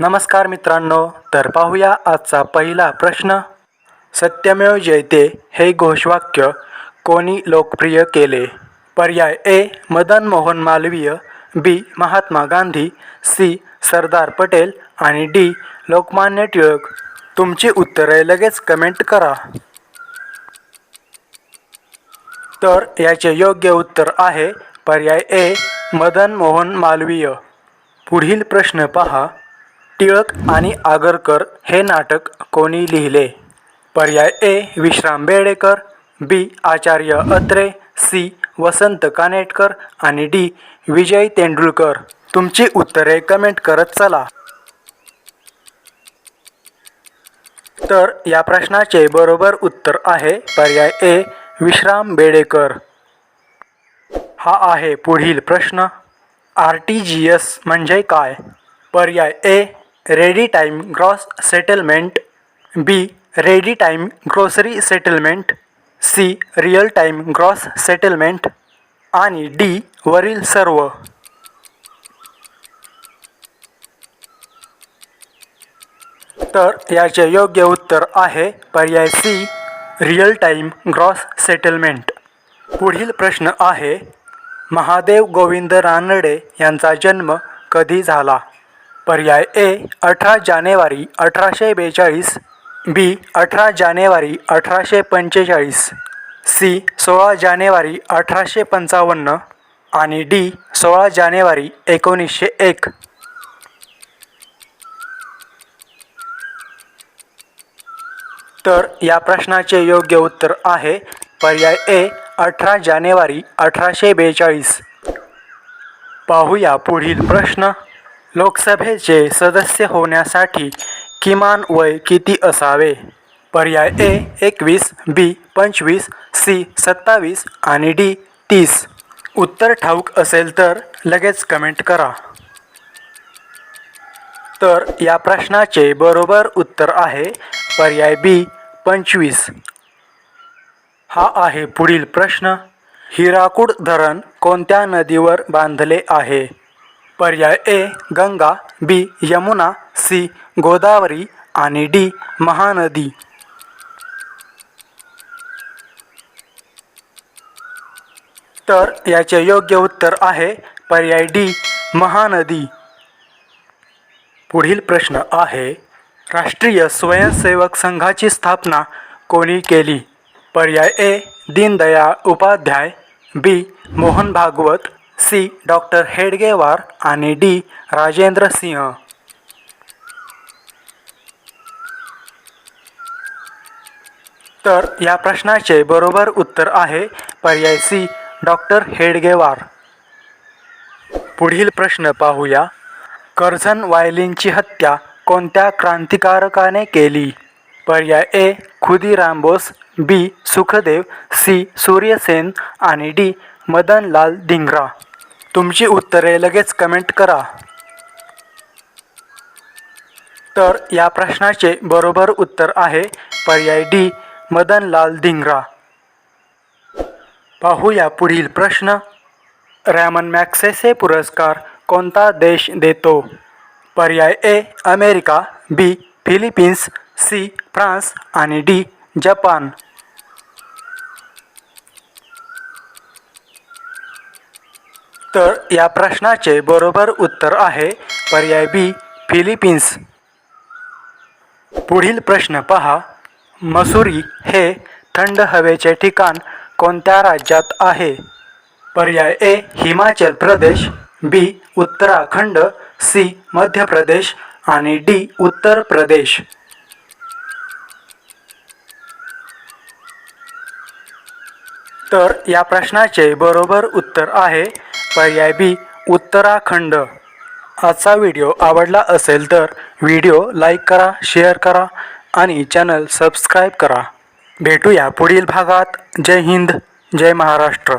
नमस्कार मित्रांनो तर पाहूया आजचा पहिला प्रश्न. सत्यमेव जयते हे घोषवाक्य कोणी लोकप्रिय केले? पर्याय A Madan Mohan Malviya. B Mahatma Gandhi. C Sardar Patel. आणि डी लोकमान्य टिळक. तुमची उत्तरे लगेच कमेंट करा. तर याचे योग्य उत्तर आहे पर्याय ए मदन मोहन मालवीय. पुढील प्रश्न पहा. टिळक आणि आगरकर हे नाटक कोणी लिहिले? पर्याय A Vishram Bedekar B Acharya Atre C Vasant Kanetkar आणि डी विजय तेंडुलकर. तुमची उत्तरे कमेंट करत चला. तर या प्रश्नाचे बरोबर उत्तर आहे पर्याय ए विश्राम बेडेकर. हा आहे पुढील प्रश्न. आर टी जी एस म्हणजे काय? पर्याय A ready time gross settlement B ready time grocery settlement C real time gross settlement आणि डी वरील सर्व. तर याचे योग्य उत्तर आहे पर्याय C real time gross settlement पुढील प्रश्न आहे महादेव गोविंद रानडे यांचा जन्म कधी झाला? पर्याय ए अठरा जानेवारी अठराशे बेचाळीस बी अठरा जानेवारी अठराशे पंचेचाळीस सी सोळा जानेवारी अठराशे पंचावन्न आणि डी सोळा जानेवारी एकोणीसशे एक. तर या प्रश्नाचे योग्य उत्तर आहे पर्याय ए अठरा जानेवारी अठराशे बेचाळीस. पाहूया पुढील प्रश्न. लोकसभेचे सदस्य होण्यासाठी किमान वय किती असावे? पर्याय ए एकवीस बी पंचवीस सी सत्तावीस आणि डी तीस. उत्तर ठाऊक असेल तर लगेच कमेंट करा. तर या प्रश्नाचे बरोबर उत्तर आहे पर्याय बी पंचवीस. हा आहे पुढील प्रश्न. हिराकूड धरण कोणत्या नदीवर बांधले आहे? पर्याय A Ganga B Yamuna C Godavari आणि डी महानदी. तर याचे योग्य उत्तर आहे पर्याय डी महानदी. पुढील प्रश्न आहे राष्ट्रीय स्वयंसेवक संघाची स्थापना कोणी केली? पर्याय A Deendayal Upadhyay B Mohan Bhagwat C. Doctor Hedgewar आणि डी. राजेंद्र सिंह. तर या प्रश्नाचे बरोबर उत्तर आहे पर्याय सी. डॉक्टर हेडगेवार. पुढील प्रश्न पाहूया. कर्झन वायलिनची हत्या कोणत्या क्रांतिकारकाने केली? पर्याय A. Khudiram Bose B. Sukhdev C. Surya Sen आणि डी. मदनलाल धिंगरा. तुमची उत्तरे लगेच कमेंट करा. तर या प्रश्नाचे बरोबर उत्तर आहे पर्याय डी मदनलाल धिंगरा. पाहूया पुढील प्रश्न. रॅमन मॅक्सेसे पुरस्कार कोणता देश देतो? पर्याय A America B Philippines C France आणि डी जपान. तर या प्रश्नाचे बरोबर उत्तर आहे पर्याय बी फिलिपिन्स. पुढील प्रश्न पहा. मसुरी हे थंड हवेचे ठिकाण कोणत्या राज्यात आहे? पर्याय A Himachal Pradesh B Uttarakhand C Madhya Pradesh आणि डी उत्तर प्रदेश. तर या प्रश्नाचे बरोबर उत्तर आहे पर्याय बी उत्तराखंड. आजचा व्हिडिओ आवडला असेल तर व्हिडिओ लाईक करा शेअर करा आणि चॅनल सबस्क्राईब करा. भेटूया पुढील भागात. जय हिंद जय महाराष्ट्र.